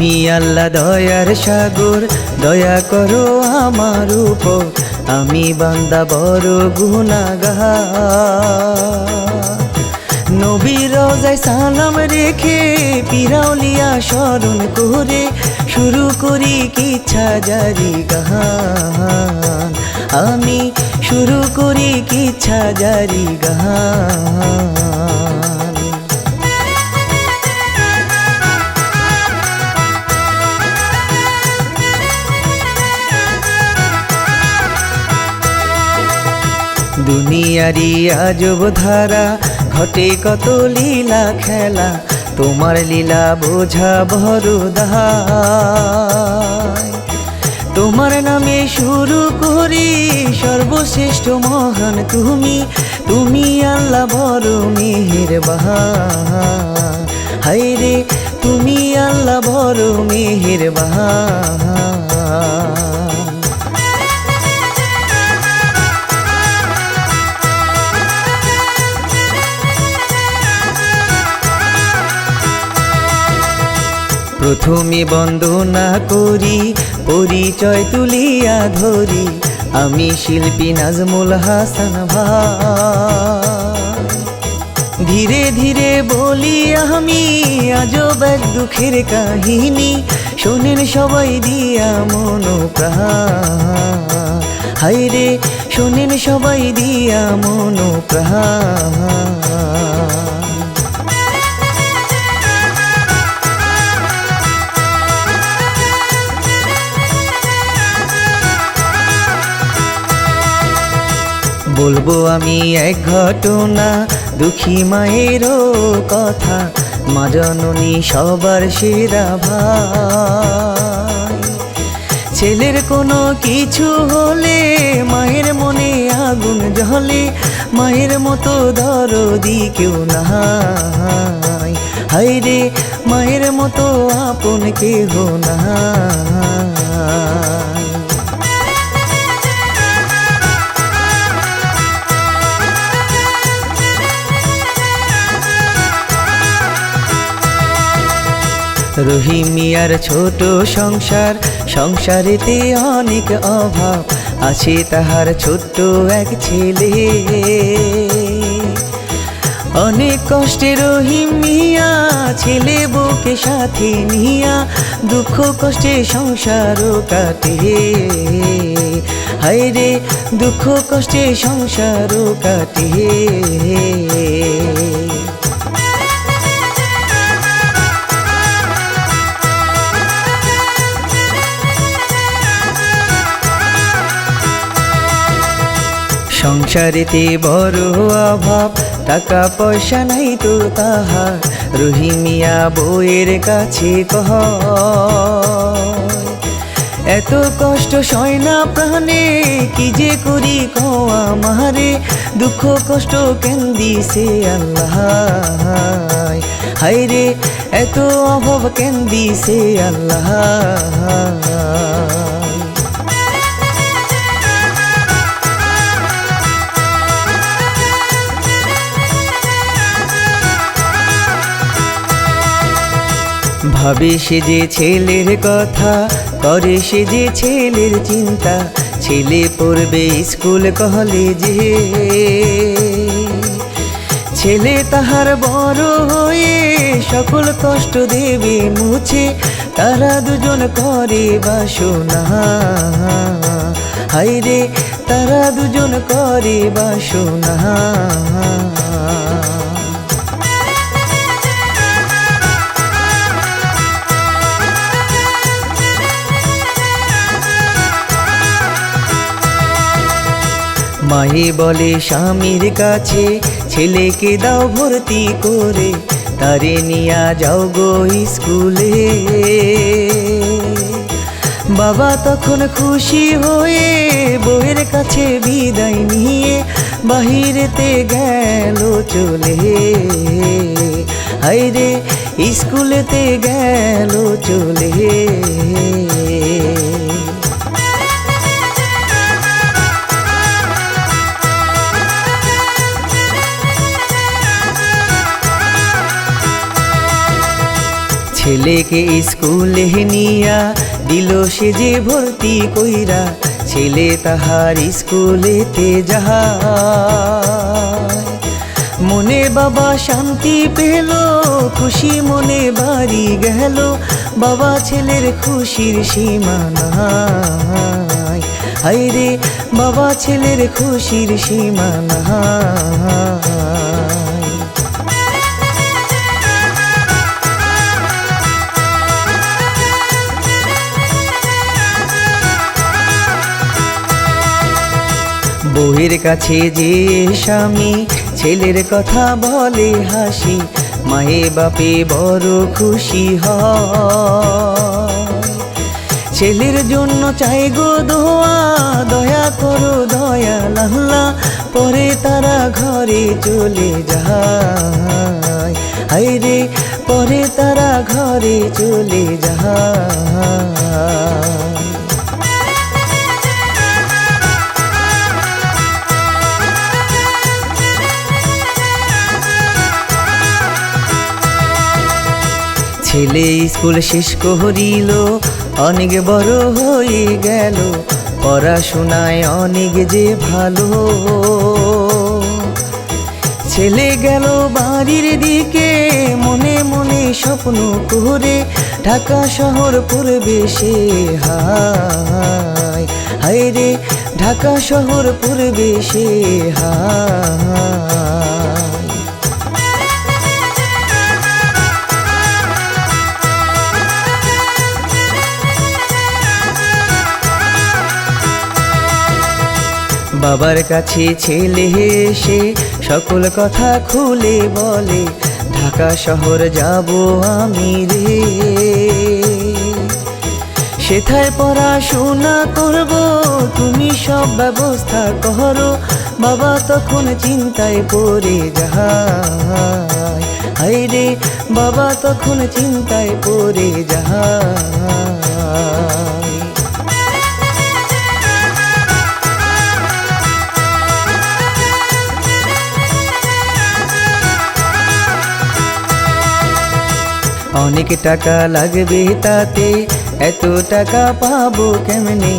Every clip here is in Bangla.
তুমি আল্লাহ দয়ার সাগর, দয়া করো আমার উপর। আমি বান্দা বড় গুনাগার নবীর রোজায় সালাম রেখে পিরাউলিয়া স্মরণ করে, শুরু করি কিচ্ছা জারি গান। আমি শুরু করি কিচ্ছা জারি গান। দুনিয়ারি আজব ধারা, ঘটে কত লীলা খেলা, তোমার লীলা বোঝা বড় দায়। তোমার নামে শুরু করি, সর্বশ্রেষ্ঠ মহান তুমি তুমি আল্লাহ বড় মেহের হাই রে তুমি আল্লাহ বড় মেহের বাহান প্রথমে বন্দনা করি, পরিচয় তুলিয়া ধরি। আমি শিল্পী নাজমুল হাসান ধীরে ধীরে বলি আমি আজব এক দুঃখের কাহিনী। শোনেন সবাই দিয়া মন হাই রে, শোনেন সবাই দিয়া মন বলব আমি এক ঘটনা, দুঃখী মায়েরও কথা। মা জননী সবার সেরা ভাই। ছেলের কোনো কিছু হলে মায়ের মনে আগুন জ্বলে, মায়ের মতো দরদি কেউ নাই। হাই রে, মায়ের মতো আপন কেহ নাই। রহিমিয়ার ছোট সংসার, সংসারেতে অনেক অভাব আছে তাহার ছোট্ট এক ছেলে। অনেক কষ্টে রহিমিয়া ছেলে বউকে সাথে নিয়া দুঃখ কষ্টে সংসারও কাটে। হায় রে, দুঃখ কষ্টে সংসারও কাটে। সংসারেতে বড় অভাব, টাকা পয়সা নাই তো তাহা রহিমিয়া বইয়ের কাছে কহ এত কষ্ট সয় না প্রাণে, কি যে করি কওয়া মারে দুঃখ কষ্ট কেন দিছে আল্লাহ হায় রে এত অভাব কেন দিছে আল্লাহ ভাবে সে যে ছেলের কথা করে সে যে ছেলের চিন্তা, ছেলে পড়বে স্কুল, কলেজে। ছেলে তাহার বড় হয়ে সকল কষ্ট দেবে মুছে, তারা দুজন করে বাসনা। হাই রে, তারা দুজন করে বাসনা। মায়ে বলে, স্বামীর কাছে ছেলেকে দাও ভর্তি করে, তারে নিয়া যাও গো স্কুলে। বাবা তখন খুশি হয়ে বউয়ের কাছে বিদায় নিয়ে বাহিরেতে গেল চলে। হাইরে স্কুলেতে গেল চলে। ছেলেকে স্কুলে নিয়া দিল সে যে ভর্তি কইরা, ছেলে তাহার স্কুলেতে যাহা মনে বাবা শান্তি পেল, খুশি মনে বাড়ি গেল, বাবা ছেলের খুশির সীমা নাই। হায় রে বাবা ছেলের খুশির সীমা বউয়ের কাছে যে স্বামী, ছেলের কথা বলে হাসি, মায়ে বাপে বড় খুশি হ ছেলের জন্য চাই গো দোয়া, দয়া করো দয়া লাল্লা পরে তারা ঘরে চলে যায়। রে, পরে তারা ঘরে চলে যায়। ছেলে স্কুল শেষ করিল, অনেক বড় হয়ে গেল, পড়াশোনায় অনেক যে ভালো। ছেলে গেল বাড়ির দিকে, মনে মনে স্বপ্ন করে, ঢাকা শহর পরিবেশে হায়। হায় রে, ঢাকা শহর পরিবেশে হায়। বাবার কাছে ছেলে এসে সকল কথা খুলে বলে, ঢাকা শহর যাব আমি রে। সেথায় পড়াশোনা করব, তুমি সব ব্যবস্থা করো। বাবা তখন চিন্তায় পড়ে যায়। হায় রে, বাবা তখন চিন্তায় পড়ে যায়। অনেক টাকা লাগবে তাতে? এত টাকা পাবো কেমনে?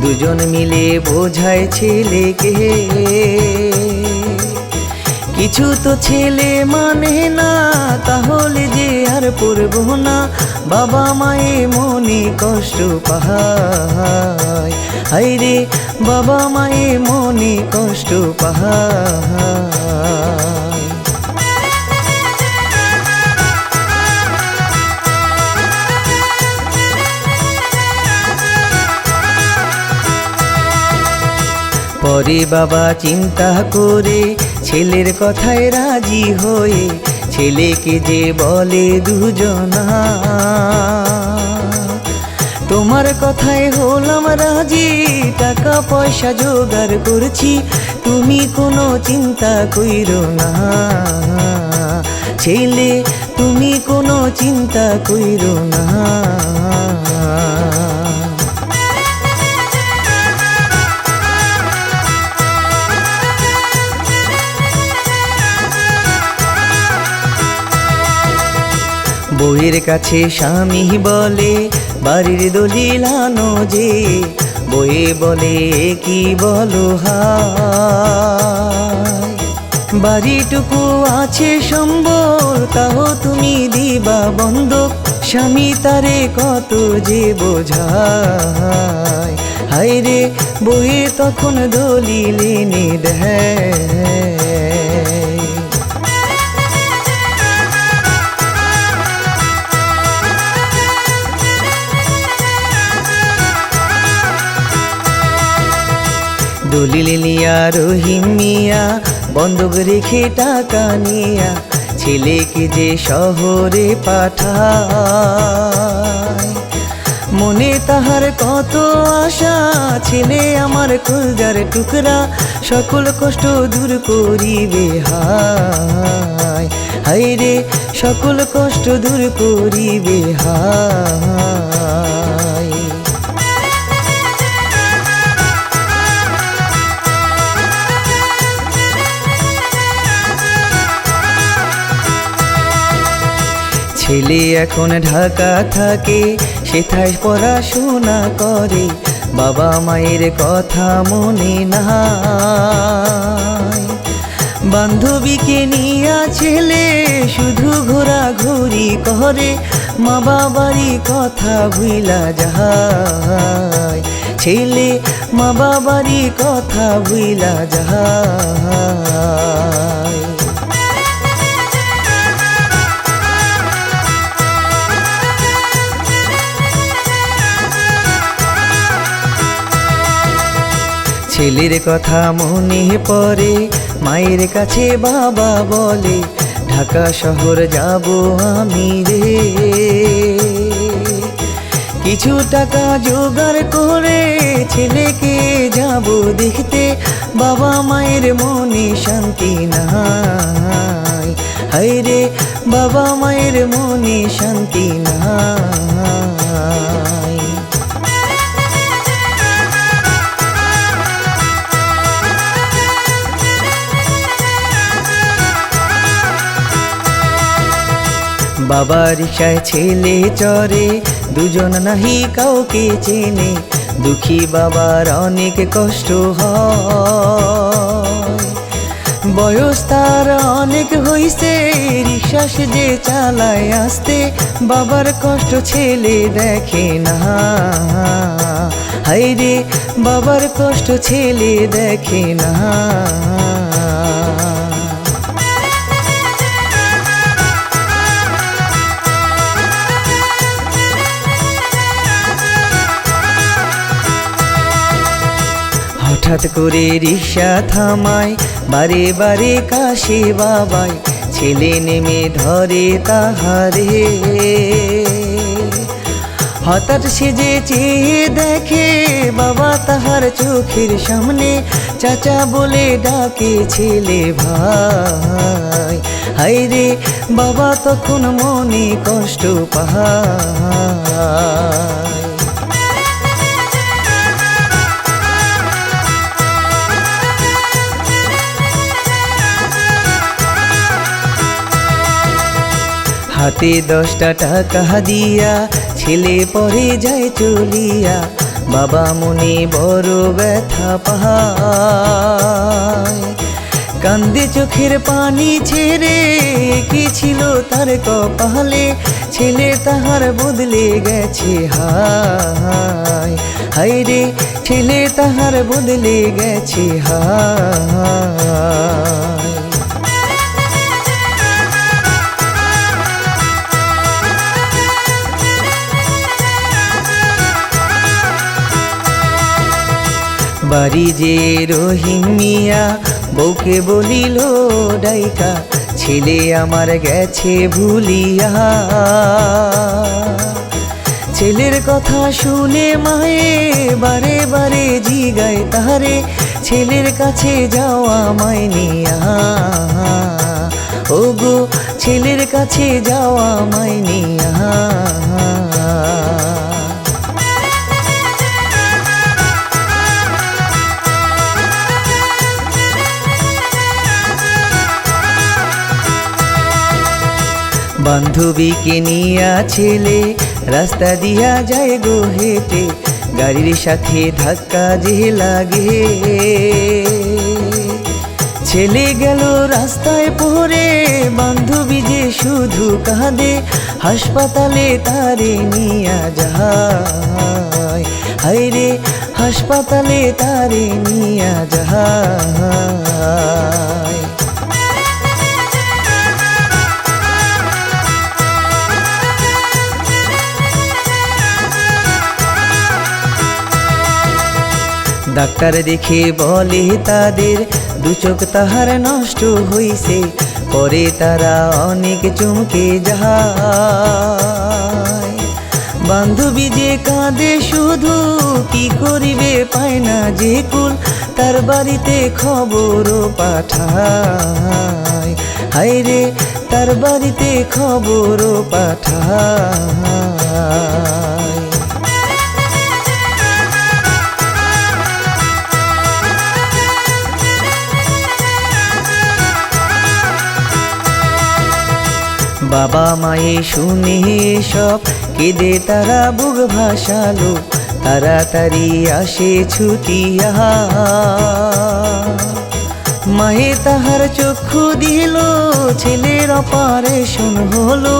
দুজন মিলে বোঝায় ছেলেকে। কিছু তো ছেলে মানে না, তাহলে যে আর পড়ব না। বাবা মায়ে মনে কষ্ট পাহায় হায় রে বাবা মায়ে মনে কষ্ট পাহায় পরে বাবা চিন্তা করে, ছেলের কথায় রাজি হয়ে ছেলেকে যে বলে দুজনা। তোমার কথায় হলাম রাজি, টাকা পয়সা জোগাড় করছি, তুমি কোনো চিন্তা কইরো না। ছেলে, তুমি কোনো চিন্তা কইরো না। বইয়ের কাছে স্বামী বলে, বাড়ির দলিলানো যে বইয়ে বলে, কি বলো বাড়িটুকু আছে সম্বল, তাও তুমি দিবা বন্ধক, স্বামী তারে কত যে বোঝায়? হায় রে বইয়ে তখন দলিল এনে দেয়। দলিল নিয়া, রহিম মিয়া বন্ধক রেখে টাকা নিয়া, ছেলেকে যে শহরে পাঠায়। মনে তাহার কত আশা, ছেলে আমার কুলজার টুকরা, সকল কষ্ট দূর করিবে হায়। হায় রে সকল কষ্ট দূর করিবে হায়। ছেলে এখন ঢাকা থাকে, সেথায় পড়াশোনা করে, বাবা মায়ের কথা মনে নাই। বান্ধবীকে নিয়া ছেলে শুধু ঘোরাঘুরি করে, মা বাবারই কথা ভুইলা যাহায় ছেলে, মা বাবারই কথা ভুইলা যাহায় ছেলের কথা মনে পড়ে, মায়ের কাছে বাবা বলে, ঢাকা শহর যাব আমি রে। কিছু টাকা জোগাড় করে ছেলেকে যাব দেখতে, বাবা মায়ের মনে শান্তি নাই। হায় রে, বাবা মায়ের মনে শান্তি নাই। বাবা রিক্সায় ছেলে চরে, দুজন নাহি কাউকে চেনে। দুঃখী বাবার অনেক কষ্ট হয়। বয়স তার অনেক হইছে রিক্সা যে চালায় আসতে, বাবার কষ্ট ছেলে দেখে না। হাই রে, বাবার কষ্ট ছেলে দেখে না। হঠাৎ করে রিক্সা থামায়, বারে বারে কাশে বাবাই ছেলে নেমে ধরে তাহারে। হঠাৎ সে যে চেয়ে দেখে, বাবা তাহার চোখের সামনে, চাচা বলে ডাকে ছেলে ভাই। হাই রে, বাবা তখন মনে কষ্ট পাহায় হাতে দশটা টাকা দিয়া, ছেলে পরে যায় চলিয়া, বাবা মনে বড় ব্যথা পায়। কান্দে চোখের পানি ছেড়ে, কি ছিল তার কপালে, ছেলে তাহার বদলে গেছে হায়। হায় রে, ছেলে তাহার বদলে গেছে হায়। বাড়ি যে রহিম বউকে বলিল, ডাইকা, ছেলে আমার গেছে ভুলিয়া। ছেলের কথা শুনে মায়ে বারে বারে জিগায় তাহারে, ছেলের কাছে যাওয়া মায় নিয়া। ও গো ছেলের কাছে যাওয়া মায় বান্ধবীকে নিয়া ছেলে, রাস্তা দিয়া যায় গো হেঁটে, গাড়ির সাথে ধাক্কা যে লাগে। ছেলে গেল রাস্তায় পড়ে, বান্ধবী যে শুধু কাঁদে, হাসপাতালে তারে নিয়া যায়। হায় রে, হাসপাতালে তারে নিয়া যায়। ডাক্তার দেখে বলে তাদের, দু চোখ তাহার নষ্ট হইছে, পরে তারা অনেক চমকে যায়। বান্ধবী যে কাঁদে, শুধু কি করিবে পায় না যে কুল, তার বাড়িতে খবর পাঠায়। হায় রে, তার বাড়িতে খবর পাঠায়। বাবা মায়ে শুনে সব, কেঁদে তারা বুক ভাসালো। তাড়াতাড়ি আসে ছুটিয়া মায়ে তাহার চক্ষু দিল, ছেলের অপারেশন হলো।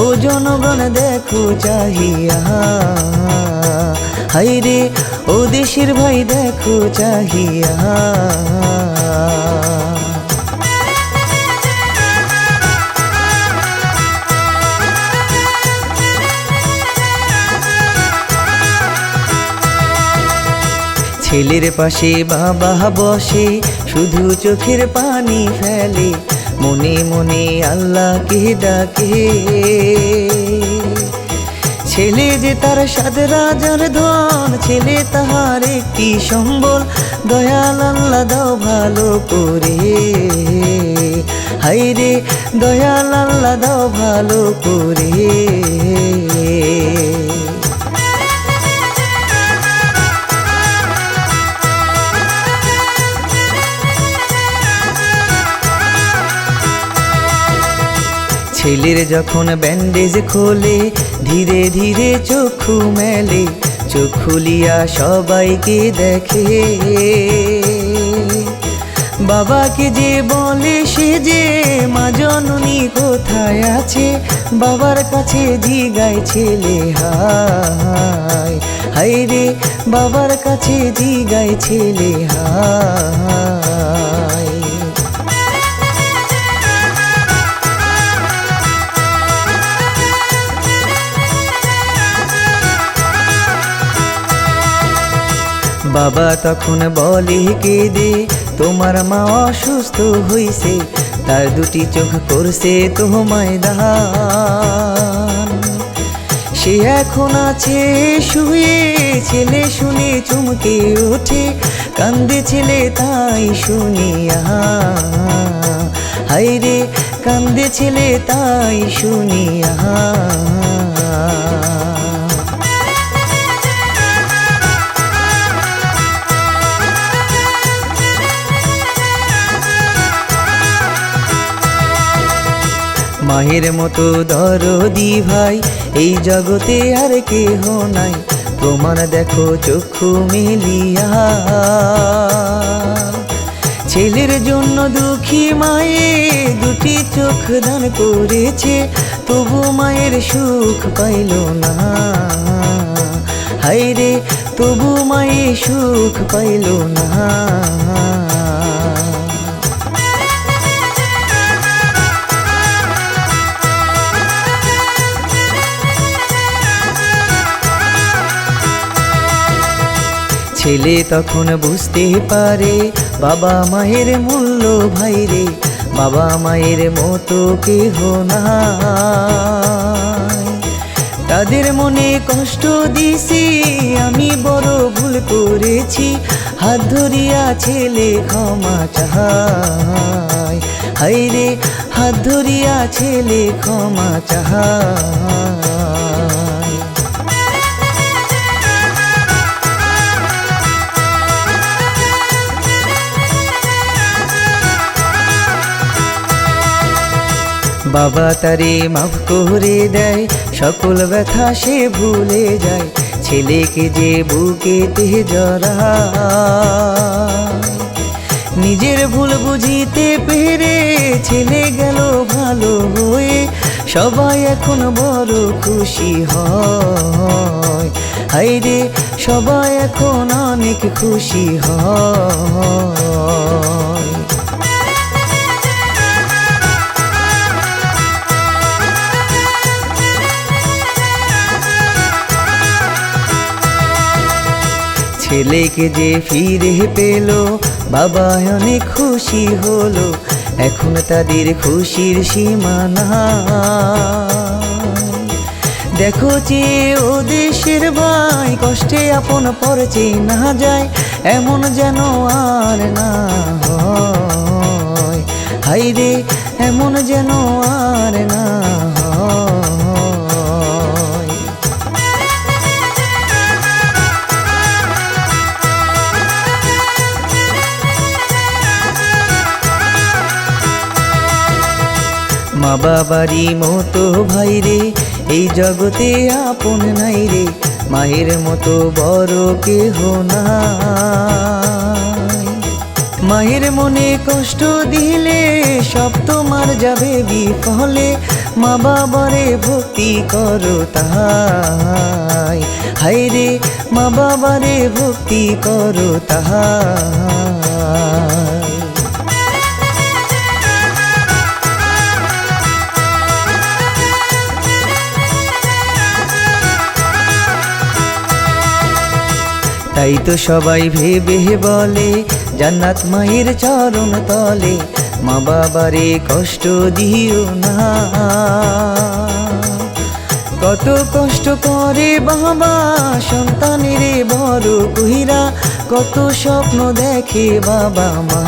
ও জনগণ দেখো চাহিয়া। হাইরে ও দেশের ভাই দেখো চাহিয়া। ছেলের পাশে বাবা বসে, শুধু চোখের পানি ফেলে, মনে মনে আল্লাহকে ডাকে। ছেলে যে তার সাদ রাজার ধন, ছেলে তাহার একটি সম্বল, দয়াল আল্লাহ দাও ভালো করে। হাইরে দয়াল আল্লাহ দাও ভালো করে। ছেলের যখন ব্যান্ডেজ খোলে, ধীরে ধীরে চক্ষু মেলে চোখ খুলিয়া সবাইকে দেখে। বাবাকে যে বলে সে যে, মা জননী কোথায় আছে? বাবার কাছে জিগায় ছেলে, হায় হায় রে। বাবার কাছে জিগায় ছেলে, হায়। বাবা তখন বলে কেঁদে তোমার মা অসুস্থ হইছে, তার দুটি চোখ করছে তোমায় দান সে এখন আছে শুয়ে, ছেলে শুনে চুমকে ওঠে, কান্দে ছেলে তাই শুনিয়া হাইরে কান্দে ছেলে তাই শুনিয়া মায়ের মতো দরদি ভাই। এই জগতে আর কেহ নাই, প্রমাণ দেখো চক্ষু মিলিয়া। ছেলের জন্য দুঃখী মায়ে দুটি চোখ দান করেছে, তবু মায়ের সুখ পাইল না। হাইরে তবু মায়ে সুখ পাইল না। ছেলে তখন বুঝতে পারে, বাবা মায়ের মূল্য ভাইরে বাবা মায়ের মতো কেহ না তাদের মনে কষ্ট দিছি আমি বড় ভুল করেছি, হাত ধরিয়া ছেলে ক্ষমা চাহাই। হাইরে হাত ধরিয়া ছেলে ক্ষমা চাহাই। বাবা তারে মাফ করে দেয়, সকল ব্যথা সে ভুলে যায়, ছেলেকে যে বুকেতে জরা নিজের ভুল বুঝিতে পেরে ছেলে গেল ভালো হয়ে, সবাই এখন বড় খুশি হয়। হাই রে সবাই এখন অনেক খুশি হয়। ছেলেকে যে ফিরে পেল, বাবা অনেক খুশি হলো, এখন তাদের খুশির সীমানা। দেখো যে ও দেশের ভাই, কষ্টে আপন পরচে না যায়, এমন যেন আর না হয়। হাইরে এমন যেন আর না হয় মা বাবারই মতো ভাই রে। এই জগতে আপন নাই রে, মায়ের মতো বড় কেহ নাই। মায়ের মনে কষ্ট দিলে সব তোমার যাবে বিফলে, মা বাবারে ভক্তি করো তাহাই। হাই রে, মা বাবারে ভক্তি করো তাহাই। তাই তো সবাই ভেবে বলে, জান্নাত মায়ের চরণ তলে, মা বাবারে কষ্ট দিও না। কত কষ্ট করে বাবা, সন্তানের বড় কহিরা কত স্বপ্ন দেখে বাবা মা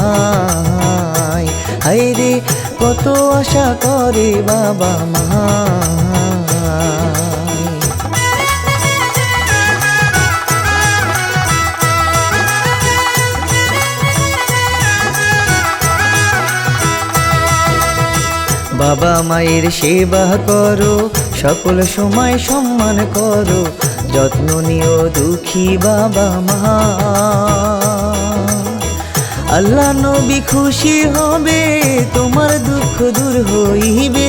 হায় রে কত আশা করে বাবা মা বাবা মায়ের সেবা করো, সকল সময় সম্মান করো, যত্ন নিও দুঃখী বাবা মা। আল্লাহ নবী খুশি হবে, তোমার দুঃখ দূর হইবে,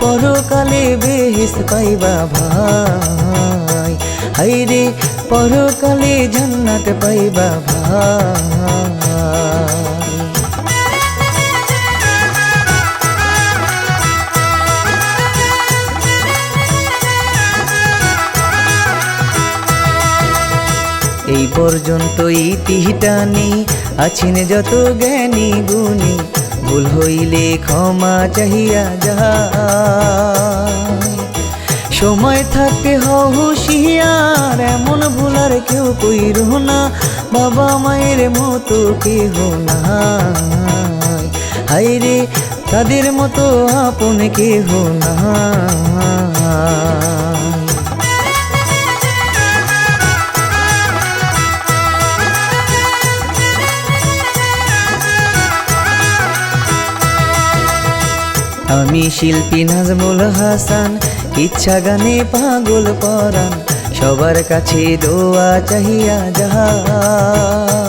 পরকালে বেহেস পাইবা ভাই। হাইরে পরকালে জান্নাত পাইবা ভাই। পর্যন্ত ইতিটানি আছেন যত জ্ঞানী গুণী, ভুল হইলে ক্ষমা চাহিয়া যায়। সময় থাকতে হুশিয়ার এমন ভুলার কেউ কইর না, বাবা মায়ের মতো কেহ নাই। হাইরে তাদের মতো আপন কেহ নাই। আমি শিল্পী নাজমুল হাসান, ইচ্ছা গানে পাগল পরান সবার কাছে দোয়া চাহিয়া যাহাই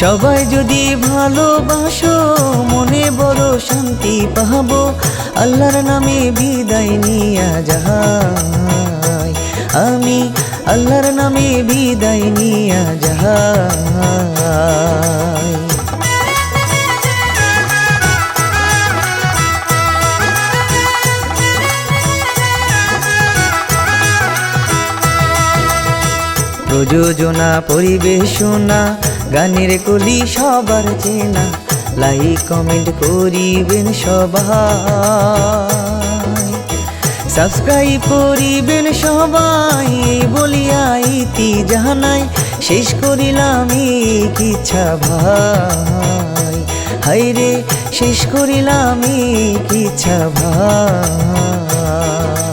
সবাই যদি ভালোবাসো, মনে বড় শান্তি পাবো, আল্লাহর নামে বিদায় নিয়া যাহাই আমি আল্লাহর নামে বিদায় নিয়া যাহাই প্রযোজনা পরিবেশনা, গানের কলি সবার চেনা। লাইক কমেন্ট করিবেন সবাই। সাবস্ক্রাইব করিবেন সবাই বলিয়া ইতি জানাই। শেষ করিলাম এক ইচ্ছা ভাই। হাইরে শেষ করিলাম এক ইচ্ছা ভাই।